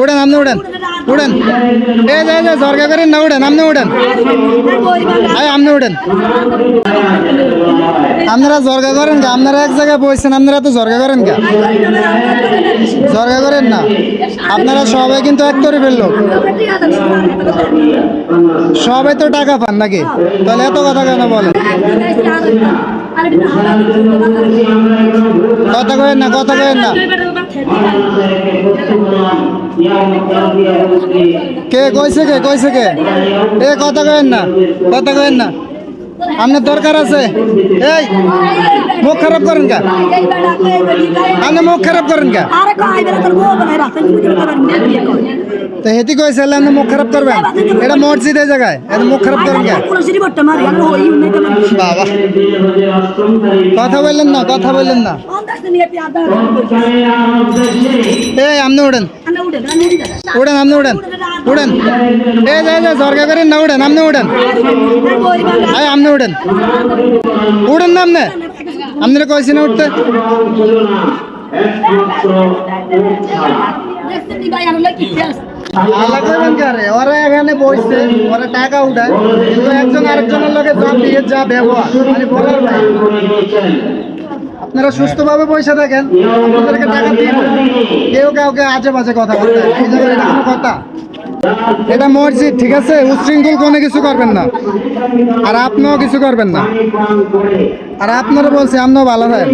উড়েন, আপনি উড়েন। উড়েন। এই যে যে সরকার করেন না, উড়েন, আপনি উড়েন। আয় আপনি উড়েন। আপনারা জর্গা করেন কে আপনারা এক জায়গায় বসছেন আপনারা তো জর্গা করেন কে জর্গা করেন না। আপনারা সবাই কিন্তু এক করে ফেলল সবাই তো টাকা পান নাকি? তাহলে এত কথা কেন বলেন? কথা কয়েন না, কথা কয়েন না। কে কইছে কে কইছে কে? এ কথা কয়েন না কথা কয়েন না। আপনার দরকার আছে? এই মুখ খারাপ করেন কা? আপনি মুখ খারাপ করেন কা? তো হেতি কইছে হলে আপনি মুখ খারাপ করবেন। এটা মসজিদের জায়গায় এটা মুখ খারাপ করেন কা? বাবা। কথা বললেন না কথা বললেন না। এই আপনি উড়েন উড়েন আপনি উড়েন উড়েন এই যে যে সরকার করেন না উড়েন আপনি উড়েন আয় আপনি উড়েন উড়েন না আপনি আপনারা কইছি না উঠতে ওরা এখানে বসছে ওরা টাকা উঠায় কিন্তু একজন আরেকজনের লোকে যা দিয়ে যা ব্যবহার মানে বলার আপনারা সুস্থভাবে পয়সা থাকেন। আপনাদেরকে টাকা দিয়ে কেউ কাউকে আজে বাজে কথা বলতে এই জায়গায় এটা কোনো কথা। এটা মসজিদ ঠিক আছে? উচ্ছৃঙ্খল কোনো কিছু করবেন না। আর আপনিও কিছু করবেন না। আর আপনারা বলছি আপনিও ভালো থাকেন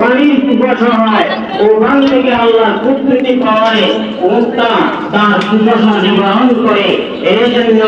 পানির পিপাসা হয়। ওখান থেকে আল্লাহ কুকৃতি পাওয়ায় মুক্তা তার পিপাসা নিবারণ করে এই জন্য